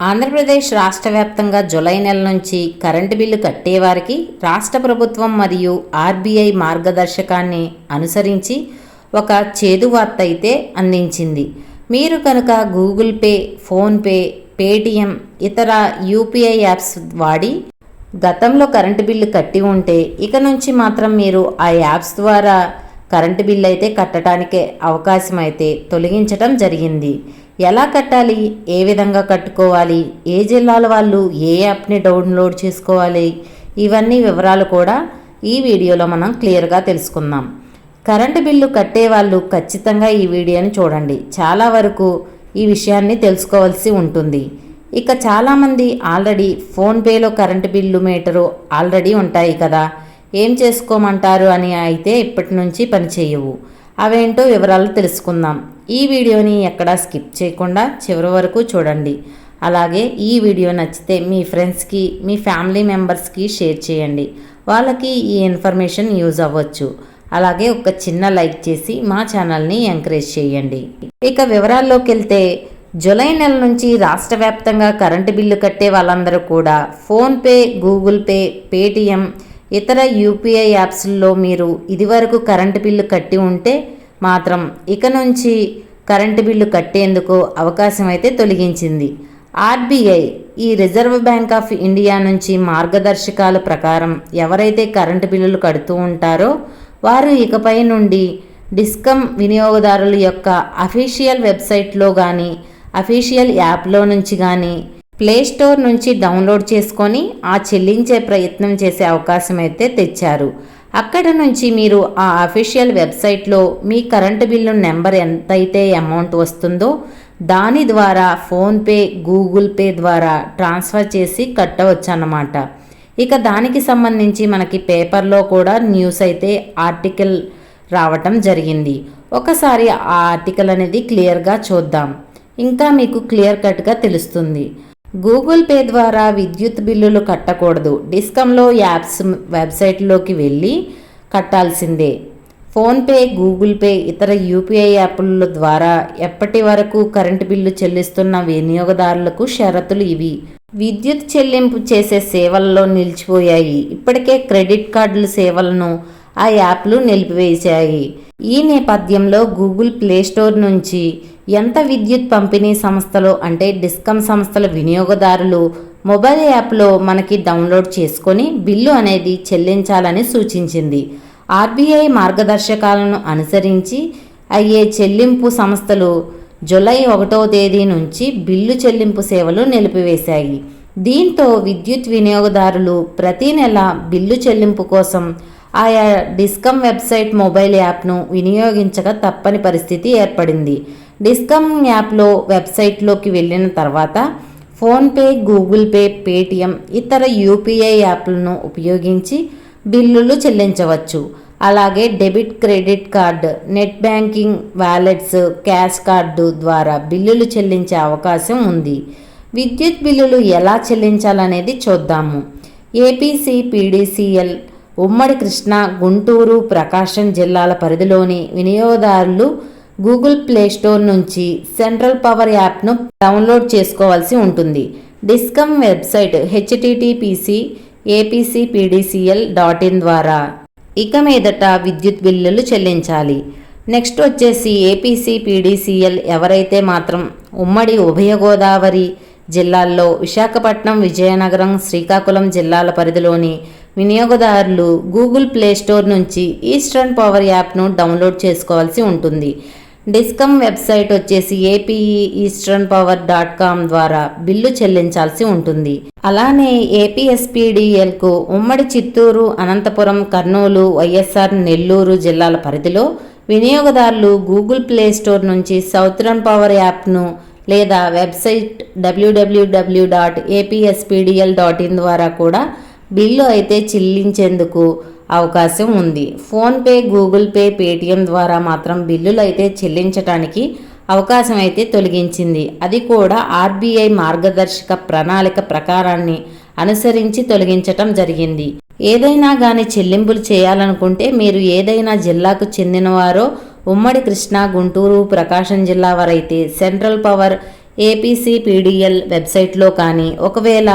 ఆంధ్రప్రదేశ్ రాష్ట్ర వ్యాప్తంగా జులై నెల నుంచి కరెంటు బిల్లు కట్టేవారికి రాష్ట్ర ప్రభుత్వం మరియు ఆర్బీఐ మార్గదర్శకాన్ని అనుసరించి ఒక చేదు వార్త అయితే అందించింది. మీరు కనుక గూగుల్ పే ఫోన్పే పేటిఎం ఇతర యూపీఐ యాప్స్ వాడి గతంలో కరెంటు బిల్లు కట్టి ఉంటే ఇక నుంచి మాత్రం మీరు ఆ యాప్స్ ద్వారా కరెంటు బిల్లు అయితే కట్టడానికి అవకాశం అయితే తొలగించడం జరిగింది. ఎలా కట్టాలి? ఏ విధంగా కట్టుకోవాలి? ఏ జిల్లాల వాళ్ళు ఏ యాప్ని డౌన్లోడ్ చేసుకోవాలి? ఇవన్నీ వివరాలు కూడా ఈ వీడియోలో మనం క్లియర్గా తెలుసుకుందాం. కరెంటు బిల్లు కట్టే వాళ్ళు ఖచ్చితంగా ఈ వీడియోని చూడండి. చాలా వరకు ఈ విషయాన్ని తెలుసుకోవాల్సి ఉంటుంది. ఇక చాలామంది ఆల్రెడీ ఫోన్పేలో కరెంటు బిల్లు మీటరు ఆల్రెడీ ఉంటాయి కదా. ఏం చేసుకోమంటారు అని అయితే ఇప్పటి నుంచి పనిచేయవు అవేంటో వివరాలు తెలుసుకుందాం. ఈ వీడియోని ఎక్కడా స్కిప్ చేయకుండా చివరి వరకు చూడండి. అలాగే ఈ వీడియో నచ్చితే మీ ఫ్రెండ్స్కి మీ ఫ్యామిలీ మెంబర్స్కి షేర్ చేయండి. వాళ్ళకి ఈ ఇన్ఫర్మేషన్ యూజ్ అవ్వచ్చు. అలాగే ఒక చిన్న లైక్ చేసి మా ఛానల్ని ఎంకరేజ్ చేయండి. ఇక వివరాల్లోకి వెళ్తే జూలై నెల నుంచి రాష్ట్ర వ్యాప్తంగా కరెంటు బిల్లు కట్టే వాళ్ళందరూ కూడా ఫోన్పే గూగుల్ పే పేటిఎం ఇతర యూపీఐ యాప్స్లో మీరు ఇదివరకు కరెంటు బిల్లు కట్టి ఉంటే మాత్రం ఇక నుంచి కరెంటు బిల్లు కట్టేందుకు అవకాశం అయితే తొలగించింది. ఆర్బీఐ ఈ రిజర్వ్ బ్యాంక్ ఆఫ్ ఇండియా నుంచి మార్గదర్శకాల ప్రకారం ఎవరైతే కరెంటు బిల్లులు కడుతూ ఉంటారో వారు ఇకపై నుండి డిస్కమ్ వినియోగదారుల యొక్క అఫీషియల్ వెబ్సైట్లో కానీ అఫీషియల్ యాప్లో నుంచి కానీ ప్లే స్టోర్ నుంచి డౌన్లోడ్ చేసుకొని ఆ చెల్లించే ప్రయత్నం చేసే అవకాశం అయితే తెచ్చారు. అక్కడ నుంచి మీరు ఆ అఫీషియల్ వెబ్సైట్లో మీ కరెంటు బిల్లు నెంబర్ ఎంతైతే అమౌంట్ వస్తుందో దాని ద్వారా ఫోన్పే గూగుల్ పే ద్వారా ట్రాన్స్ఫర్ చేసి కట్టవచ్చు అన్నమాట ఇక దానికి సంబంధించి మనకి పేపర్లో కూడా న్యూస్ అయితే ఆర్టికల్ రావటం జరిగింది. ఒకసారి ఆ ఆర్టికల్ అనేది క్లియర్గా చూద్దాం. ఇంకా మీకు క్లియర్ కట్గా తెలుస్తుంది. గూగుల్ పే ద్వారా విద్యుత్ బిల్లులు కట్టకూడదు. డిస్కంలో యాప్స్ వెబ్సైట్లోకి వెళ్ళి కట్టాల్సిందే. ఫోన్పే గూగుల్ పే ఇతర యూపీఐ యాప్ల ద్వారా ఎప్పటి వరకు కరెంటు బిల్లు చెల్లిస్తున్న వినియోగదారులకు షరతులు ఇవి? విద్యుత్ చెల్లింపు చేసే సేవల్లో నిలిచిపోయాయి. ఇప్పటికే క్రెడిట్ కార్డుల సేవలను ఆ యాప్లు నిలిపివేశాయి. ఈ నేపథ్యంలో గూగుల్ ప్లే స్టోర్ నుంచి ఎంత విద్యుత్ పంపిణీ సంస్థలు అంటే డిస్కమ్ సంస్థల వినియోగదారులు మొబైల్ యాప్లో మనకి డౌన్లోడ్ చేసుకొని బిల్లు అనేది చెల్లించాలని సూచించింది. ఆర్బీఐ మార్గదర్శకాలను అనుసరించి అయ్యే చెల్లింపు సంస్థలు జులై ఒకటో తేదీ నుంచి బిల్లు చెల్లింపు సేవలు నిలిపివేశాయి. దీంతో విద్యుత్ వినియోగదారులు ప్రతి నెల బిల్లు చెల్లింపు కోసం ఆయా డిస్కమ్ వెబ్సైట్ మొబైల్ యాప్ను వినియోగించక తప్పని పరిస్థితి ఏర్పడింది. డిస్కమ్ యాప్లో వెబ్సైట్లోకి వెళ్ళిన తర్వాత ఫోన్పే గూగుల్ పే పేటిఎం ఇతర యూపీఐ యాప్లను ఉపయోగించి బిల్లులు చెల్లించవచ్చు. అలాగే debit credit card net banking wallets cash card ద్వారా బిల్లులు చెల్లించే అవకాశం ఉంది. విద్యుత్ బిల్లులు ఎలా చెల్లించాలనేది చూద్దాము. ఏపీసీ పీడీసీఎల్ ఉమ్మడి కృష్ణా గుంటూరు ప్రకాశం జిల్లాల పరిధిలోని వినియోగదారులు గూగుల్ ప్లే స్టోర్ నుంచి సెంట్రల్ పవర్ యాప్ను డౌన్లోడ్ చేసుకోవాల్సి ఉంటుంది. Discom website HTTPC APC PDCL dot in ద్వారా ఇక మీదట విద్యుత్ బిల్లులు చెల్లించాలి. నెక్స్ట్ వచ్చేసి ఏపీసీ పీడీసీఎల్ ఎవరైతే మాత్రం ఉమ్మడి ఉభయ గోదావరి జిల్లాల్లో విశాఖపట్నం విజయనగరం శ్రీకాకుళం జిల్లాల పరిధిలోని వినియోగదారులు గూగుల్ ప్లే స్టోర్ నుంచి ఈస్టర్న్ పవర్ యాప్ను డౌన్లోడ్ చేసుకోవాల్సి ఉంటుంది. డిస్కమ్ వెబ్సైట్ వచ్చేసి APE eastern power dot com ద్వారా బిల్లు చెల్లించాల్సి ఉంటుంది. అలానే ఏపీఎస్పీడిఎల్కు ఉమ్మడి చిత్తూరు అనంతపురం కర్నూలు వైఎస్ఆర్ నెల్లూరు జిల్లాల పరిధిలో వినియోగదారులు గూగుల్ ప్లే స్టోర్ నుంచి సౌత్రన్ పవర్ యాప్ను లేదా website WWW dot APSPDCL dot in ద్వారా కూడా బిల్లు అయితే చెల్లించేందుకు అవకాశం ఉంది. ఫోన్పే గూగుల్ పే పేటిఎం ద్వారా మాత్రం బిల్లులు అయితే చెల్లించడానికి అవకాశం అయితే తొలగించింది. అది కూడా ఆర్బీఐ మార్గదర్శక ప్రణాళిక ప్రకారాన్ని అనుసరించి తొలగించటం జరిగింది. ఏదైనా కానీ చెల్లింపులు చేయాలనుకుంటే మీరు ఏదైనా జిల్లాకు చెందినవారో ఉమ్మడి కృష్ణా గుంటూరు ప్రకాశం జిల్లా వారైతే సెంట్రల్ పవర్ ఏపీసీ పీడిఎల్ వెబ్సైట్లో కానీ ఒకవేళ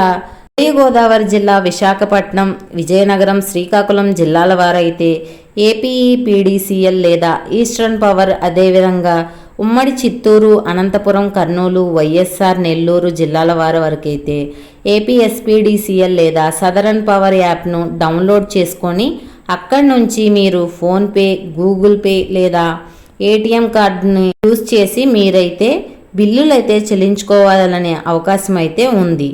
గోదావరి జిల్లా విశాఖపట్నం విజయనగరం శ్రీకాకుళం జిల్లాల వారైతే ఏపీఈపీడీసీఎల్ లేదా ఈస్టర్న్ పవర్ అదేవిధంగా ఉమ్మడి చిత్తూరు అనంతపురం కర్నూలు వైఎస్ఆర్ నెల్లూరు జిల్లాల వారి వరకైతే ఏపీఎస్పీడీసీఎల్ లేదా సదరన్ పవర్ యాప్ను డౌన్లోడ్ చేసుకొని అక్కడి నుంచి మీరు ఫోన్పే గూగుల్ పే లేదా ఏటీఎం కార్డుని యూజ్ చేసి మీరైతే బిల్లులైతే చెల్లించుకోవాలనే అవకాశం అయితే ఉంది.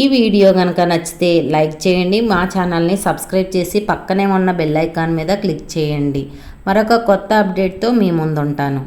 ఈ వీడియో కనుక నచ్చితే లైక్ చేయండి మా ఛానల్ని సబ్స్క్రైబ్ చేసి పక్కనే ఉన్న బెల్ ఐకాన్ మీద క్లిక్ చేయండి. మరొక కొత్త అప్డేట్తో మీ ముందుంటాను.